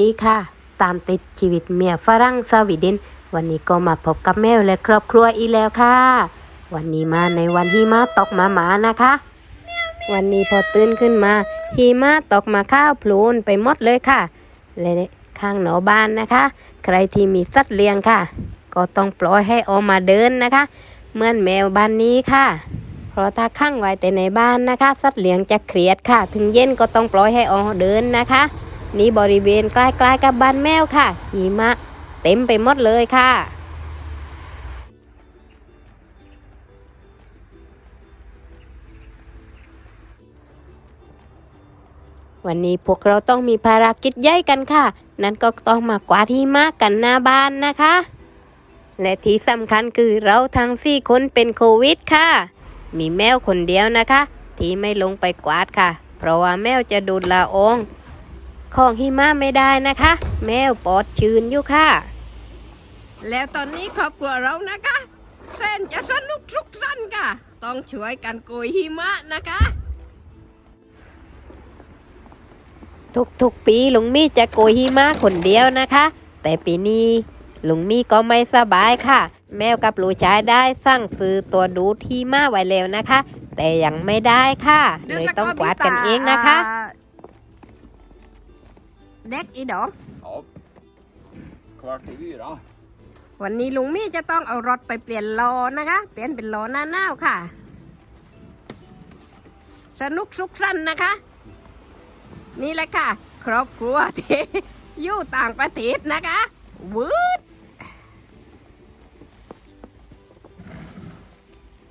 ดีค่ะ ตามติดชีวิตเมียฝรั่งสวีเดน วันนี้ก็มาพบกับแมวและครอบครัวอีแล้วค่ะ วันนี้มาในวันหิมะตกมาหมานะคะ วันนี้พอตื่นขึ้นมาหิมะตกมาข้าวพลูนไปหมดเลยค่ะและข้างหนอบ้านนะคะ ใครที่มีสัตว์เลี้ยงค่ะ ก็ต้องปล่อยให้ออกมาเดินนะคะ เหมือนแมวบ้านนี้ค่ะเพราะถ้าข้างไว้แต่ในบ้านนะคะ สัตว์เลี้ยงจะเครียดค่ะ ถึงเย็นก็ต้องปล่อยให้ออกเดินนะคะ นี่บริเวณใกล้ๆกับบ้านแมวค่ะหิมะเต็มไปหมดเลยค่ะวันนี้พวกเราต้องมีภารกิจใหญ่กันค่ะ นั่นก็ต้องมากวาดหิมะกันหน้าบ้านนะคะ และที่สำคัญคือเราทั้งสี่คนเป็นโควิดค่ะ มีแมวคนเดียวนะคะ ที่ไม่ลงไปกวาดค่ะ เพราะว่าแมวจะดูดละออง ของหิมะไม่ได้นะคะ แมวปลอดชื้นอยู่ค่ะ แล้วตอนนี้ครอบครัวเรานะคะแสนจะสนุกทุกสันค่ะ ต้องช่วยกันโกยหิมะนะคะทุกๆปีลุงมี่จะโกยหิมะคนเดียวนะคะ แต่ปีนี้ลุงมี่ก็ไม่สบายค่ะ แมวกับลูกชายได้สั่งซื้อตัวดูดหิมะไว้แล้วนะคะ แต่ยังไม่ได้ค่ะเลยต้องกวาดกันเองนะคะ เด็กอีดอก Ja. Kvart i fyra. วันนี้ลุงมี่จะต้องเอารถไปเปลี่ยนล้อนะคะ เปลี่ยนเป็นล้อหน้าหนาวค่ะ สนุกสุขสันต์นะคะ นี่แหละค่ะ ครอบครัวที่อยู่ต่างประเทศนะคะวืด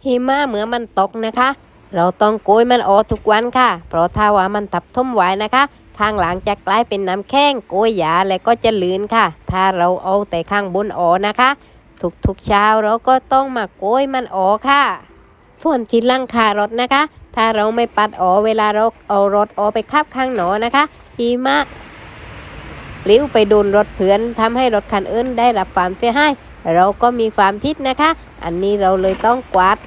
หิมะเมื่อมันตกนะคะ เราต้องโกยมันออกทุกวันค่ะ เพราะถ้าว่ามันทับท่มไว้นะคะ ข้างหลังจะกลายเป็นน้ำแข้งโกยหยาและก็จะลื่นค่ะ ถ้าเราเอาแต่ข้างบนออกนะคะ ทุกๆเช้าเราก็ต้องมาโกยมันออกค่ะ ส่วนที่หลังคารถนะคะ ถ้าเราไม่ปัดออกเวลาเราเอารถออกไปขับข้างหนอนะคะหิมะปลิ้วไปโดนรถเพื่อนทำให้รถคันอื่นได้รับความเสียหายเราก็มีความพิษนะคะ อันนี้เราเลยต้องกวาด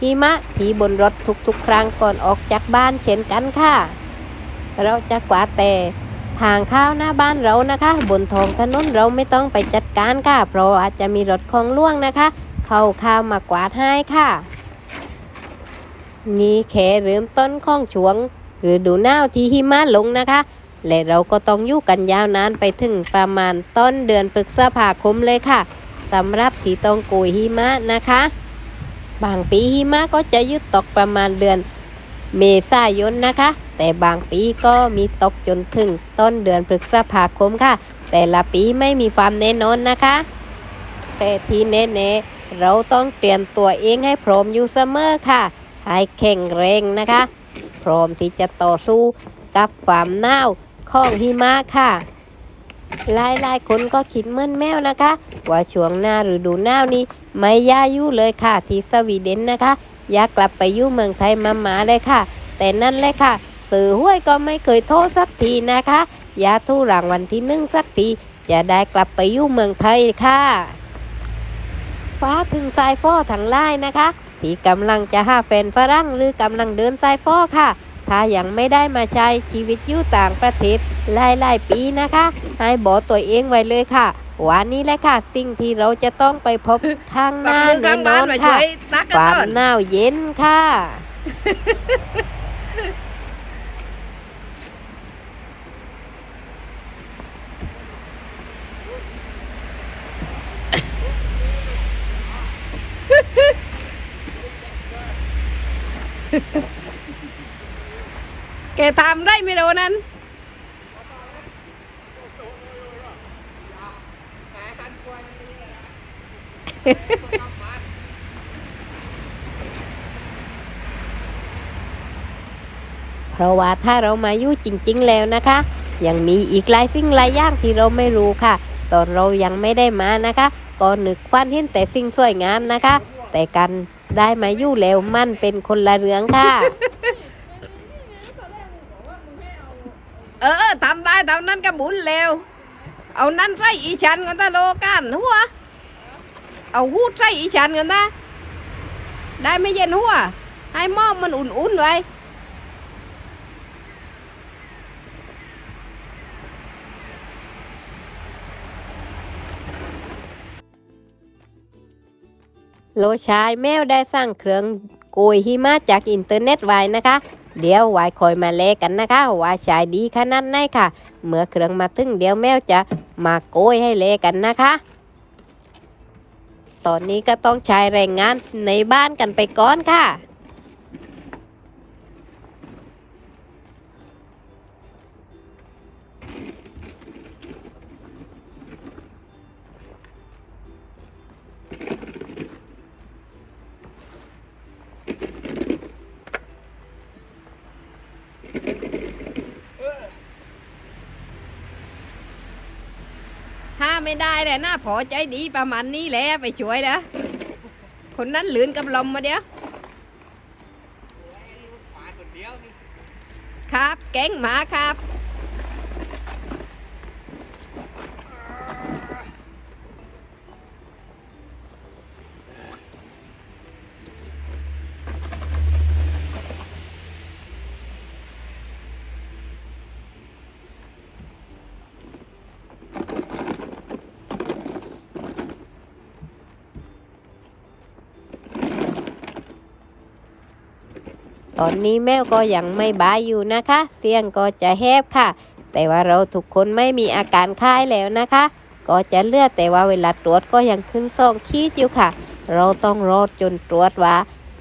หิมะที่บนรถทุกๆ ครั้งก่อนออกจากบ้านเช่นกันค่ะ เราจะกวาดแต่ทางเข้าวหน้าบ้านเรานะคะ บนท้องถนนเราไม่ต้องไปจัดการค่ะ เพราะอาจจะมีรถของล่วงนะคะ เข้าข้าวมากวาดให้ค่ะ นี่แค่เริ่มต้นของช่วงหรือดูหนาวที่หิมะลงนะคะ และเราก็ต้องอยู่กันยาวนานไปถึงประมาณต้นเดือนพฤษภาคมเลยค่ะสำหรับที่ต้องกุยหิมะนะคะ บางปีหิมะก็จะยุดตกประมาณเดือน เมษายนนะคะ แต่บางปีก็มีตกจนถึงต้นเดือนพฤษภาคมค่ะ แต่ละปีไม่มีความแน่นอนนะคะ แต่ที่แน่ๆเราต้องเตรียมตัวเองให้พร้อมอยู่เสมอค่ะ ให้แข็งแรงนะคะ พร้อมที่จะต่อสู้กับความหนาวของหิมะค่ะหลายๆคนก็คิดเหมือนแมวนะคะ ว่าช่วงหน้าฤดูหนาวนี้ ไม่ย่าอยู่เลยค่ะที่สวีเดนนะคะ อยากกลับไปอยู่เมืองไทยมาหมาเลยค่ะ แต่นั่นแหละค่ะ สื่อห้วยก็ไม่เคยโทษสักทีนะคะอย่าทู่รางวัลที่หนึ่งสักทีจะได้กลับไปอยู่เมืองไทยค่ะ ฟ้าถึงสายฟอทั้งหลายนะคะ ที่กำลังจะหาแฟนฝรั่งหรือกำลังเดินสายฟอค่ะ ถ้ายังไม่ได้มาใช้ชีวิตอยู่ต่างประเทศ หลายๆปีนะคะ ให้บอกตัวเองไว้เลยค่ะ วันนี้แหละค่ะ สิ่งที่เราจะต้องไปพบข้างหกับน้ามือแน่ข้างนบ้าอนนมาช่ค่ะวยตักคกันวามต้นหนาวเย็นค่ะแกทำได้ไม่รู้นั้น เพราะว่าถ้าเรามาอยู่จริง ๆ แล้วนะคะ ยังมีอีกหลายสิ่งหลายอย่างที่เราไม่รู้ค่ะ ตอนเรายังไม่ได้มานะคะก็นึกฟันเห็นแต่สิ่งสวยงามนะคะ แต่การได้มาอยู่แล้วมันเป็นคนละเรื่องค่ะ เออทำได้ทำนั้นก็บุญแล้ว เอานั้นใส่อีฉันกันตาโลกันหัว เอาหูดใส่อีฉันกันนะได้ไม่เย็นหัว ให้หม้อมันอุ่นๆไว้โลชายแมวได้สร้างเครื่องโกยหิมะจากอินเทอร์เน็ตไว้นะคะ เดี๋ยวไว้คอยมาเลกันนะคะว่าชายดีขนาดไหนค่ะ เมื่อเครื่องมาถึงเดี๋ยวแมวจะมาโกยให้เลกันนะคะ ตอนนี้ก็ต้องใช้แรงงานในบ้านกันไปก่อนค่ะ ไม่ได้เลยนะพอใจดีประมาณนี้แหละไปช่วยนะคนนั้นหลืนกับลมมาเดียวครับแก๊งหมาครับ ตอนนี้แมวก็ยังไม่บายอยู่นะคะ เสียงก็จะแหบค่ะ แต่ว่าเราทุกคนไม่มีอาการคล้ายแล้วนะคะ ก็จะเลือดแต่ว่าเวลาตรวจก็ยังขึ้นซองขีดอยู่ค่ะ เราต้องรอจนตรวจว่า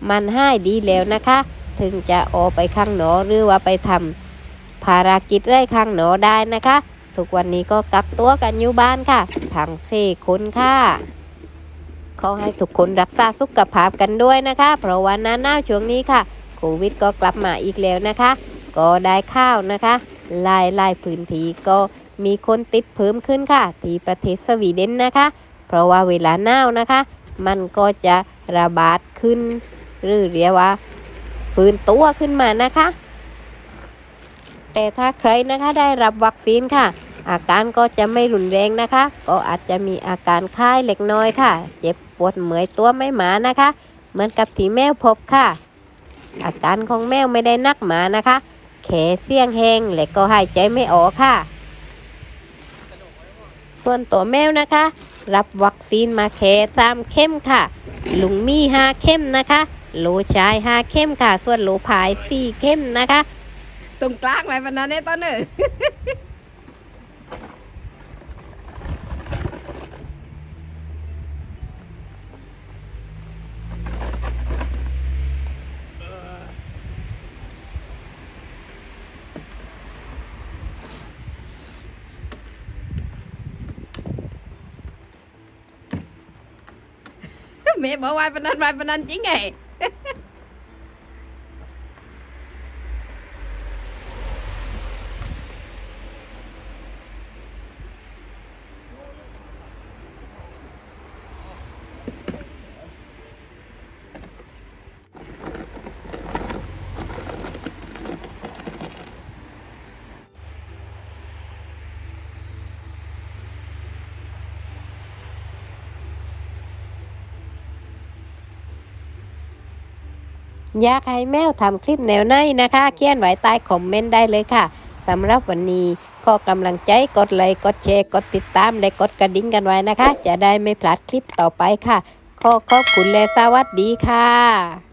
มันหายดีแล้วนะคะ ถึงจะออกไปข้างหนอหรือว่าไปทำภารกิจได้ข้างหนอได้นะคะ ทุกวันนี้ก็กักตัวกันอยู่บ้านค่ะทั้งสี่คนค่ะขอให้ทุกคนรักษาสุขภาพกันด้วยนะคะ เพราะว่าหน้าหนาวช่วงนี้ค่ะ โควิดก็กลับมาอีกแล้วนะคะ ก็ได้ข้าวนะคะลายลายพื้นที่ก็มีคนติดเพิ่มขึ้นค่ะ ที่ประเทศสวีเดนนะคะ เพราะว่าเวลาหนาวนะคะ มันก็จะระบาดขึ้น หรือเรียกว่าฟื้นตัวขึ้นมานะคะ แต่ถ้าใครนะคะได้รับวัคซีนค่ะ อาการก็จะไม่รุนแรงนะคะ ก็อาจจะมีอาการคล้ายเล็กน้อยค่ะ เจ็บปวดเหมือยตัวไม่หมานะคะ เหมือนกับที่แมวพบค่ะ อาการของแมวไม่ได้นักหมานะคะแขเสี่ยงแห้งและก็หายใจไม่ออกค่ะ ส่วนตัวแมวนะคะ รับวัคซีนมาแขสามเข้มค่ะ ลุงมี่ห้าเข้มนะคะโลชายห้าเข้มค่ะ ส่วนโลพายสี่เข้มนะคะ ตรงกลางไปวันนั้นเนี่ยตอนเนอแม่บอ กว่าวันนั้นวันนั้ อยากให้แมวทำคลิปแนวไหนนะคะ เขียนไว้ใต้คอมเมนต์ได้เลยค่ะสำหรับวันนี้ขอกำลังใจกดไลค์กดแชร์กดติดตามและกดกระดิ่งกันไว้นะคะ จะได้ไม่พลาดคลิปต่อไปค่ะ ขอขอบคุณและสวัสดีค่ะ